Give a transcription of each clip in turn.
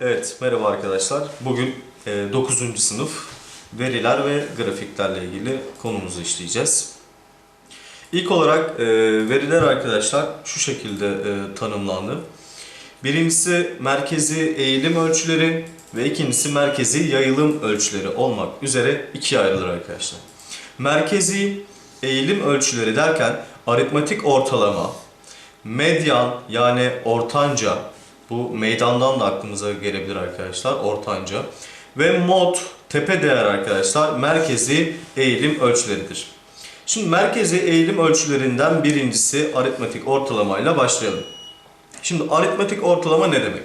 Evet, merhaba arkadaşlar. Bugün 9. sınıf veriler ve grafiklerle ilgili konumuzu işleyeceğiz. İlk olarak e, veriler arkadaşlar şu şekilde e, tanımlandı. Birincisi merkezi eğilim ölçüleri ve ikincisi merkezi yayılım ölçüleri olmak üzere ikiye ayrılır arkadaşlar. Merkezi eğilim ölçüleri derken aritmatik ortalama, medyan yani ortanca, bu meydandan da aklımıza gelebilir arkadaşlar, ortanca ve mod, tepe değer arkadaşlar merkezi eğilim ölçüleridir. Şimdi merkezi eğilim ölçülerinden birincisi aritmatik ortalamayla başlayalım. Şimdi aritmatik ortalama ne demek?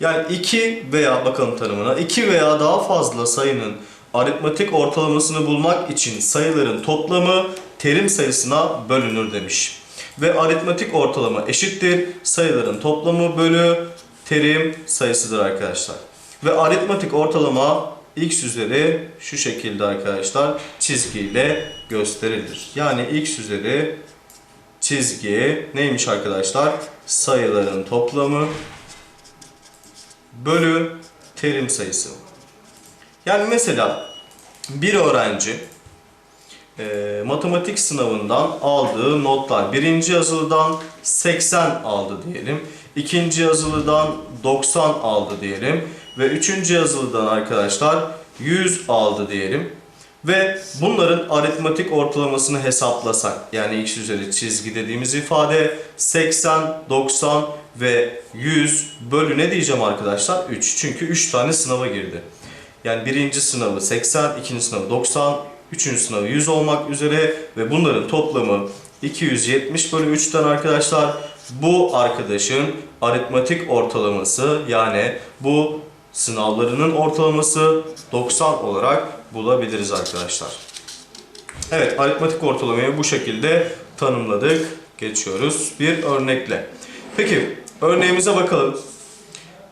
Yani iki veya bakalım tanımına iki veya daha fazla sayının aritmatik ortalamasını bulmak için sayıların toplamı terim sayısına bölünür demiş. Ve aritmatik ortalama eşittir sayıların toplamı bölü terim sayısıdır arkadaşlar. Ve aritmatik ortalama x üzeri şu şekilde arkadaşlar çizgiyle gösterilir. Yani x üzeri çizgi neymiş arkadaşlar? Sayıların toplamı bölü terim sayısı. Yani mesela bir öğrenci e, matematik sınavından aldığı notlar birinci yazılıdan 80 aldı diyelim. ikinci yazılıdan 90 aldı diyelim. Ve üçüncü yazılıdan arkadaşlar 100 aldı diyelim. Ve bunların aritmatik ortalamasını hesaplasak yani x üzeri çizgi dediğimiz ifade 80, 90 ve 100 bölü ne diyeceğim arkadaşlar? 3. Çünkü 3 tane sınava girdi. Yani birinci sınavı 80, ikinci sınavı 90, üçüncü sınavı 100 olmak üzere ve bunların toplamı 270 bölü 3'ten arkadaşlar. Bu arkadaşın aritmatik ortalaması yani bu sınavlarının ortalaması 90 olarak bulabiliriz arkadaşlar. Evet aritmatik ortalamayı bu şekilde tanımladık. Geçiyoruz bir örnekle. Peki örneğimize bakalım.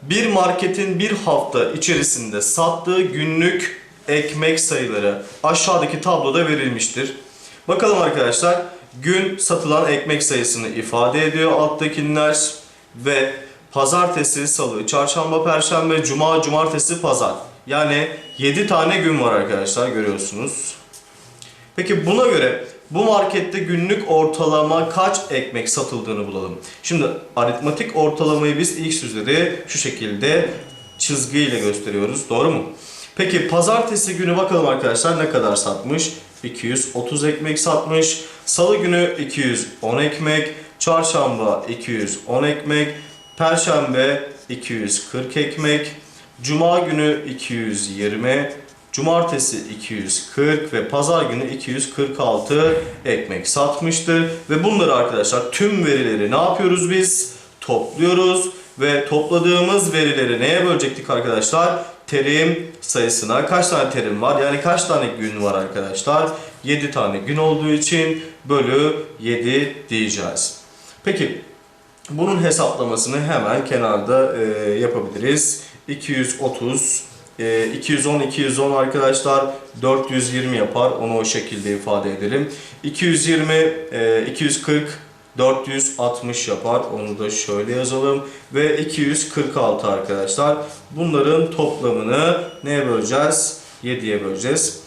Bir marketin bir hafta içerisinde sattığı günlük ekmek sayıları aşağıdaki tabloda verilmiştir. Bakalım arkadaşlar gün satılan ekmek sayısını ifade ediyor alttakiler ve pazartesi, salı, çarşamba, perşembe, cuma, cumartesi, pazar. Yani 7 tane gün var arkadaşlar görüyorsunuz. Peki buna göre bu markette günlük ortalama kaç ekmek satıldığını bulalım. Şimdi aritmatik ortalamayı biz x üzeri şu şekilde çizgiyle gösteriyoruz. Doğru mu? Peki pazartesi günü bakalım arkadaşlar ne kadar satmış? 230 ekmek satmış. Salı günü 210 ekmek. Çarşamba 210 ekmek. Perşembe 240 ekmek. Cuma günü 220. Cumartesi 240 ve pazar günü 246 ekmek satmıştır. Ve bunları arkadaşlar tüm verileri ne yapıyoruz biz? Topluyoruz ve topladığımız verileri neye bölecektik arkadaşlar? Terim sayısına. Kaç tane terim var? Yani kaç tane gün var arkadaşlar? 7 tane gün olduğu için bölü 7 diyeceğiz. Peki bunun hesaplamasını hemen kenarda e, yapabiliriz. 230 e, 210 210 arkadaşlar 420 yapar. Onu o şekilde ifade edelim. 220 e, 240 460 yapar. Onu da şöyle yazalım. Ve 246 arkadaşlar. Bunların toplamını neye böleceğiz? 7'ye böleceğiz.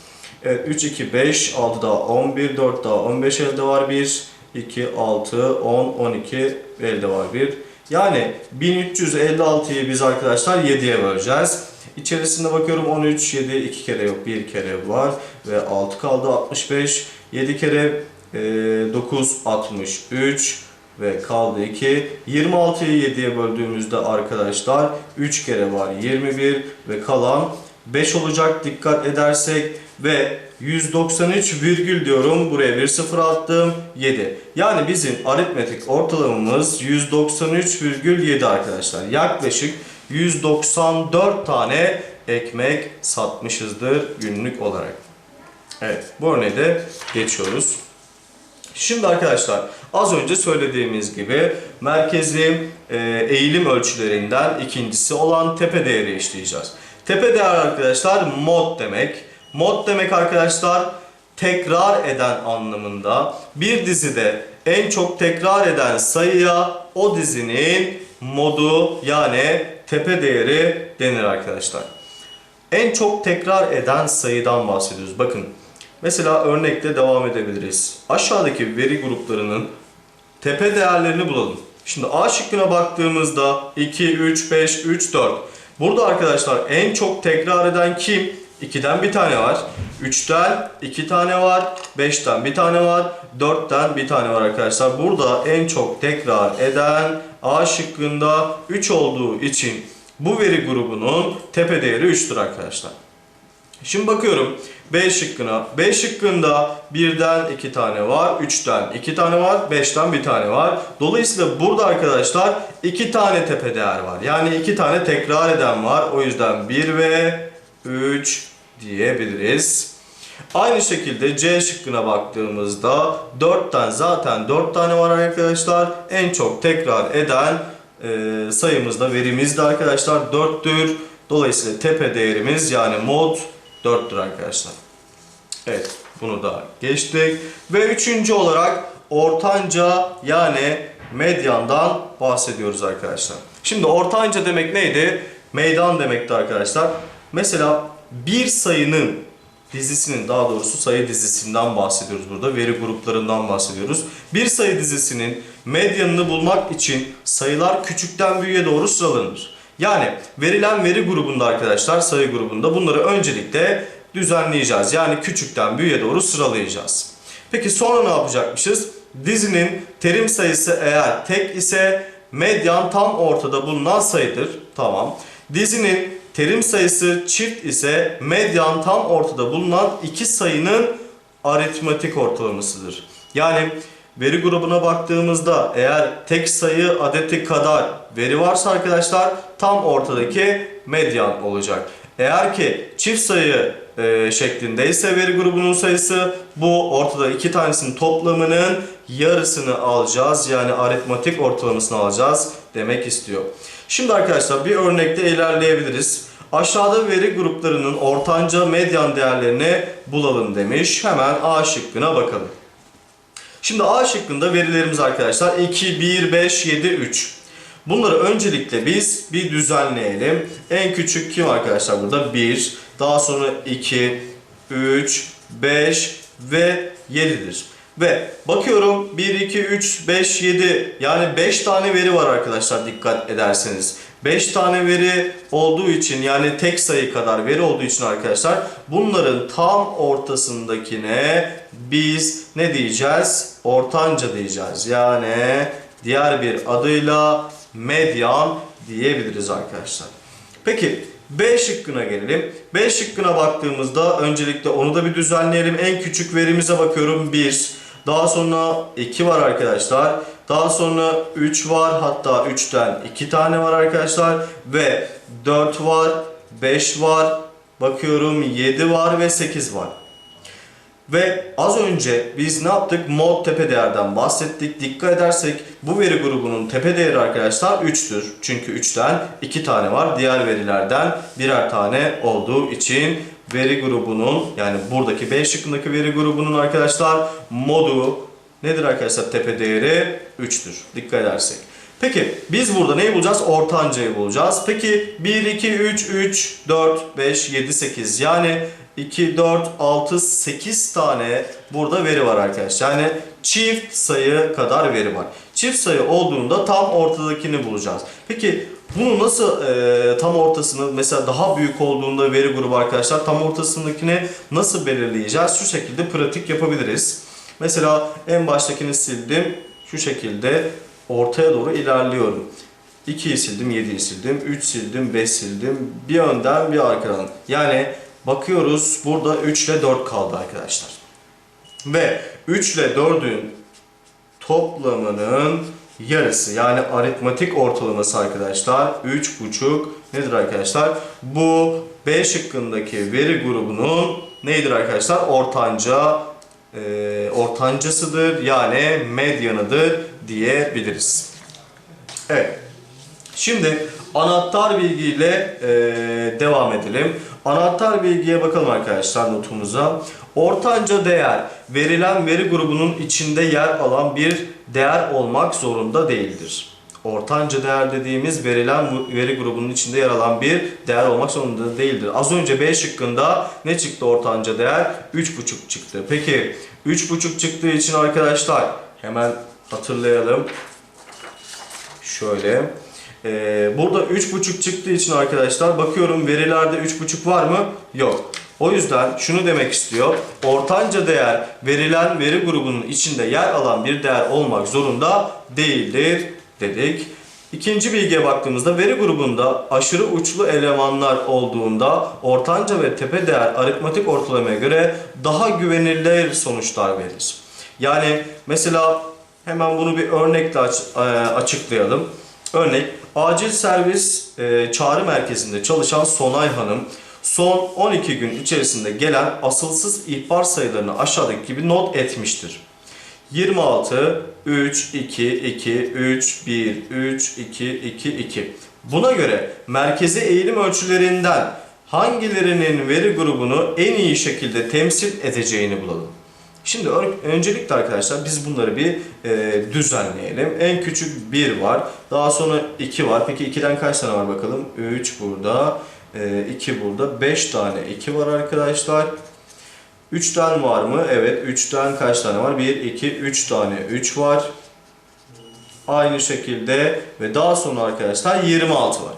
Evet 3, 2, 5, 6 daha 11, 4 daha 15 elde var 1, 2, 6, 10, 12 elde var 1. Yani 1356'yı biz arkadaşlar 7'ye böleceğiz. İçerisinde bakıyorum 13, 7, 2 kere yok 1 kere var ve 6 kaldı 65. 7 kere 9, 63 ve kaldı 2. 26'yı 7'ye böldüğümüzde arkadaşlar 3 kere var 21 ve kalan 5 olacak dikkat edersek ve 193 virgül diyorum buraya bir sıfır attım 7. Yani bizim aritmetik ortalamamız 193,7 arkadaşlar. Yaklaşık 194 tane ekmek satmışızdır günlük olarak. Evet bu örneği de geçiyoruz. Şimdi arkadaşlar az önce söylediğimiz gibi merkezi e, eğilim ölçülerinden ikincisi olan tepe değeri işleyeceğiz. Tepe değer arkadaşlar mod demek. Mod demek arkadaşlar tekrar eden anlamında bir dizide en çok tekrar eden sayıya o dizinin modu yani tepe değeri denir arkadaşlar. En çok tekrar eden sayıdan bahsediyoruz. Bakın mesela örnekle devam edebiliriz. Aşağıdaki veri gruplarının tepe değerlerini bulalım. Şimdi A şıkkına baktığımızda 2, 3, 5, 3, 4. Burada arkadaşlar en çok tekrar eden kim? 2'den bir tane var. 3'ten 2 tane var. 5'ten bir tane var. 4'ten bir tane var arkadaşlar. Burada en çok tekrar eden A şıkkında 3 olduğu için bu veri grubunun tepe değeri 3'tür arkadaşlar. Şimdi bakıyorum B şıkkına. B şıkkında 1'den 2 tane var, 3'ten 2 tane var, 5'ten bir tane var. Dolayısıyla burada arkadaşlar 2 tane tepe değer var. Yani 2 tane tekrar eden var. O yüzden 1 ve 3 diyebiliriz. Aynı şekilde C şıkkına baktığımızda 4'ten zaten 4 tane var arkadaşlar. En çok tekrar eden e, sayımız da verimiz de arkadaşlar 4'tür. Dolayısıyla tepe değerimiz yani mod 4'tür arkadaşlar. Evet bunu da geçtik. Ve üçüncü olarak ortanca yani medyandan bahsediyoruz arkadaşlar. Şimdi ortanca demek neydi? Meydan demekti arkadaşlar. Mesela bir sayının dizisinin daha doğrusu sayı dizisinden bahsediyoruz burada. Veri gruplarından bahsediyoruz. Bir sayı dizisinin medyanını bulmak için sayılar küçükten büyüğe doğru sıralanır. Yani verilen veri grubunda arkadaşlar sayı grubunda bunları öncelikle düzenleyeceğiz. Yani küçükten büyüğe doğru sıralayacağız. Peki sonra ne yapacakmışız? Dizinin terim sayısı eğer tek ise medyan tam ortada bulunan sayıdır. Tamam. Dizinin terim sayısı çift ise medyan tam ortada bulunan iki sayının aritmetik ortalamasıdır. Yani veri grubuna baktığımızda eğer tek sayı adeti kadar veri varsa arkadaşlar tam ortadaki medyan olacak. Eğer ki çift sayı e, şeklindeyse veri grubunun sayısı bu ortada iki tanesinin toplamının yarısını alacağız. Yani aritmatik ortalamasını alacağız demek istiyor. Şimdi arkadaşlar bir örnekte ilerleyebiliriz. Aşağıda veri gruplarının ortanca medyan değerlerini bulalım demiş. Hemen A şıkkına bakalım. Şimdi A şıkkında verilerimiz arkadaşlar 2, 1, 5, 7, 3. Bunları öncelikle biz bir düzenleyelim. En küçük kim arkadaşlar burada? 1. Daha sonra 2, 3, 5 ve 7'dir. Ve bakıyorum 1, 2, 3, 5, 7 yani 5 tane veri var arkadaşlar dikkat ederseniz. 5 tane veri olduğu için yani tek sayı kadar veri olduğu için arkadaşlar bunların tam ortasındakine biz ne diyeceğiz? Ortanca diyeceğiz. Yani diğer bir adıyla medyan diyebiliriz arkadaşlar. Peki B şıkkına gelelim. B şıkkına baktığımızda öncelikle onu da bir düzenleyelim. En küçük verimize bakıyorum 1. Daha sonra 2 var arkadaşlar. Daha sonra 3 var. Hatta 3'ten 2 tane var arkadaşlar. Ve 4 var. 5 var. Bakıyorum 7 var ve 8 var. Ve az önce biz ne yaptık? Mod tepe değerden bahsettik. Dikkat edersek bu veri grubunun tepe değeri arkadaşlar 3'tür. Çünkü 3'ten 2 tane var. Diğer verilerden birer tane olduğu için veri grubunun yani buradaki B şıkkındaki veri grubunun arkadaşlar modu nedir arkadaşlar tepe değeri 3'tür. Dikkat edersek. Peki biz burada neyi bulacağız? Ortancayı bulacağız. Peki 1, 2, 3, 3, 4, 5, 7, 8 yani 2, 4, 6, 8 tane burada veri var arkadaşlar. Yani çift sayı kadar veri var. Çift sayı olduğunda tam ortadakini bulacağız. Peki bunu nasıl e, tam ortasını mesela daha büyük olduğunda veri grubu arkadaşlar tam ortasındakini nasıl belirleyeceğiz? Şu şekilde pratik yapabiliriz. Mesela en baştakini sildim. Şu şekilde ortaya doğru ilerliyorum. 2'yi sildim, 7'yi sildim, 3 sildim, 5 sildim. Bir önden bir arkadan. Yani bakıyoruz burada 3 ile 4 kaldı arkadaşlar. Ve 3 ile 4'ün toplamının yarısı yani aritmatik ortalaması arkadaşlar 3,5 nedir arkadaşlar? Bu B şıkkındaki veri grubunun neydir arkadaşlar? Ortanca e, ortancasıdır yani medyanıdır diyebiliriz. Evet. Şimdi anahtar bilgiyle e, devam edelim. Anahtar bilgiye bakalım arkadaşlar notumuza. Ortanca değer verilen veri grubunun içinde yer alan bir değer olmak zorunda değildir. ortanca değer dediğimiz verilen veri grubunun içinde yer alan bir değer olmak zorunda değildir. Az önce B şıkkında ne çıktı ortanca değer? 3,5 çıktı. Peki 3,5 çıktığı için arkadaşlar hemen hatırlayalım. Şöyle. Ee, burada 3,5 çıktığı için arkadaşlar bakıyorum verilerde 3,5 var mı? Yok. O yüzden şunu demek istiyor. Ortanca değer verilen veri grubunun içinde yer alan bir değer olmak zorunda değildir dedik. İkinci bilgiye baktığımızda veri grubunda aşırı uçlu elemanlar olduğunda ortanca ve tepe değer aritmetik ortalamaya göre daha güvenilir sonuçlar verir. Yani mesela hemen bunu bir örnekle e, açıklayalım. Örnek acil servis e, çağrı merkezinde çalışan Sonay Hanım son 12 gün içerisinde gelen asılsız ihbar sayılarını aşağıdaki gibi not etmiştir. 26, 3, 2, 2, 3, 1, 3, 2, 2, 2. Buna göre merkezi eğilim ölçülerinden hangilerinin veri grubunu en iyi şekilde temsil edeceğini bulalım. Şimdi ön- öncelikle arkadaşlar biz bunları bir e, düzenleyelim. En küçük 1 var. Daha sonra 2 var. Peki 2'den kaç tane var bakalım? 3 burada. 2 burada. 5 tane 2 var arkadaşlar. 3'ten var mı? Evet. 3'ten kaç tane var? 1, 2, 3 tane 3 var. Aynı şekilde ve daha sonra arkadaşlar 26 var.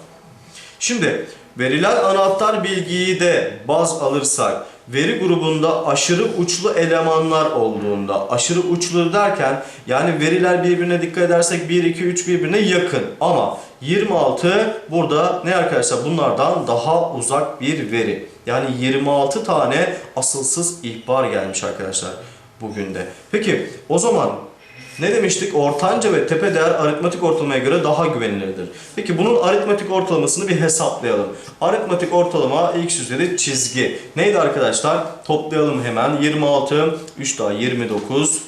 Şimdi verilen anahtar bilgiyi de baz alırsak veri grubunda aşırı uçlu elemanlar olduğunda aşırı uçlu derken yani veriler birbirine dikkat edersek 1 2 3 birbirine yakın ama 26 burada ne arkadaşlar bunlardan daha uzak bir veri. Yani 26 tane asılsız ihbar gelmiş arkadaşlar bugün de. Peki o zaman ne demiştik? Ortanca ve tepe değer aritmetik ortalamaya göre daha güvenilirdir. Peki bunun aritmetik ortalamasını bir hesaplayalım. Aritmetik ortalama x üzeri çizgi. Neydi arkadaşlar? Toplayalım hemen. 26, 3 daha 29.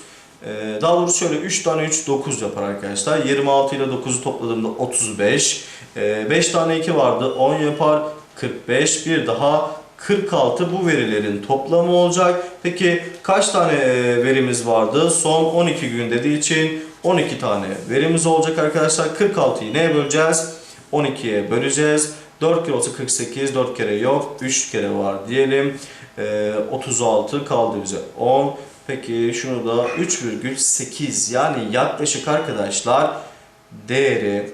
Ee, Daha doğrusu şöyle 3 tane 3 9 yapar arkadaşlar. 26 ile 9'u topladığımda 35. 5 tane 2 vardı 10 yapar. 45 bir daha 46 bu verilerin toplamı olacak. Peki kaç tane e, verimiz vardı? Son 12 gün dediği için 12 tane verimiz olacak arkadaşlar. 46'yı neye böleceğiz? 12'ye böleceğiz. 4 kere olsa 48, 4 kere yok, 3 kere var diyelim. Ee, 36 kaldı bize 10. Peki şunu da 3,8 yani yaklaşık arkadaşlar değeri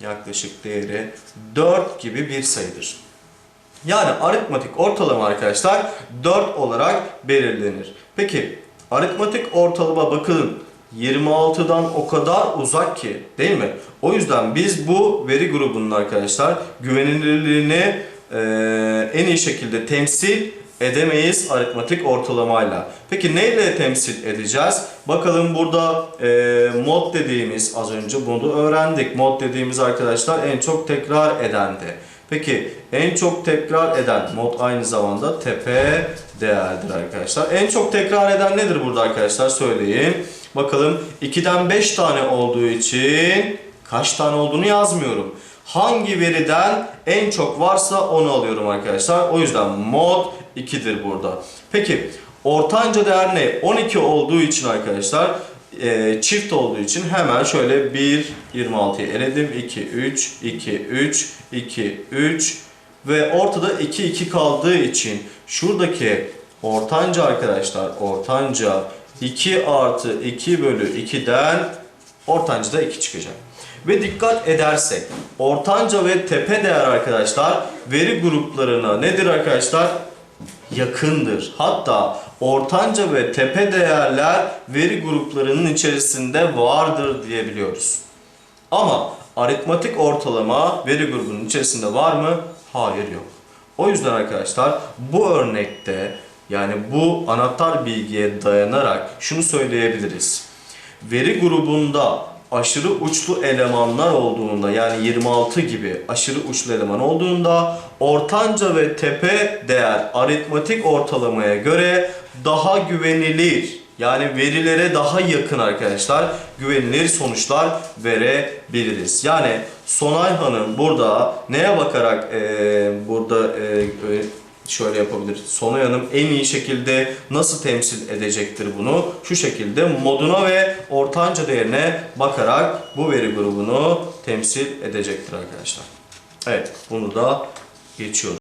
yaklaşık değeri 4 gibi bir sayıdır. Yani aritmatik ortalama arkadaşlar 4 olarak belirlenir. Peki aritmatik ortalama bakın 26'dan o kadar uzak ki değil mi? O yüzden biz bu veri grubunun arkadaşlar güvenilirliğini eee, en iyi şekilde temsil edemeyiz aritmatik ortalamayla. Peki neyle temsil edeceğiz? Bakalım burada eee, mod dediğimiz az önce bunu öğrendik. Mod dediğimiz arkadaşlar en çok tekrar edendi. Peki en çok tekrar eden mod aynı zamanda tepe değerdir arkadaşlar. En çok tekrar eden nedir burada arkadaşlar söyleyin. Bakalım 2'den 5 tane olduğu için kaç tane olduğunu yazmıyorum. Hangi veriden en çok varsa onu alıyorum arkadaşlar. O yüzden mod 2'dir burada. Peki ortanca değer ne? 12 olduğu için arkadaşlar e, çift olduğu için hemen şöyle 1 26'yı eledim. 2 3 2 3 2 3 ve ortada 2 2 kaldığı için şuradaki ortanca arkadaşlar ortanca 2 artı 2 bölü 2'den ortanca da 2 çıkacak. Ve dikkat edersek ortanca ve tepe değer arkadaşlar veri gruplarına nedir arkadaşlar? Yakındır. Hatta ortanca ve tepe değerler veri gruplarının içerisinde vardır diyebiliyoruz. Ama aritmatik ortalama veri grubunun içerisinde var mı? Hayır yok. O yüzden arkadaşlar bu örnekte yani bu anahtar bilgiye dayanarak şunu söyleyebiliriz. Veri grubunda aşırı uçlu elemanlar olduğunda yani 26 gibi aşırı uçlu eleman olduğunda ortanca ve tepe değer aritmatik ortalamaya göre daha güvenilir yani verilere daha yakın arkadaşlar güvenilir sonuçlar verebiliriz. Yani Sonay Hanım burada neye bakarak eee, burada eee, şöyle yapabilir. Sonay Hanım en iyi şekilde nasıl temsil edecektir bunu? Şu şekilde moduna ve ortanca değerine bakarak bu veri grubunu temsil edecektir arkadaşlar. Evet bunu da geçiyoruz.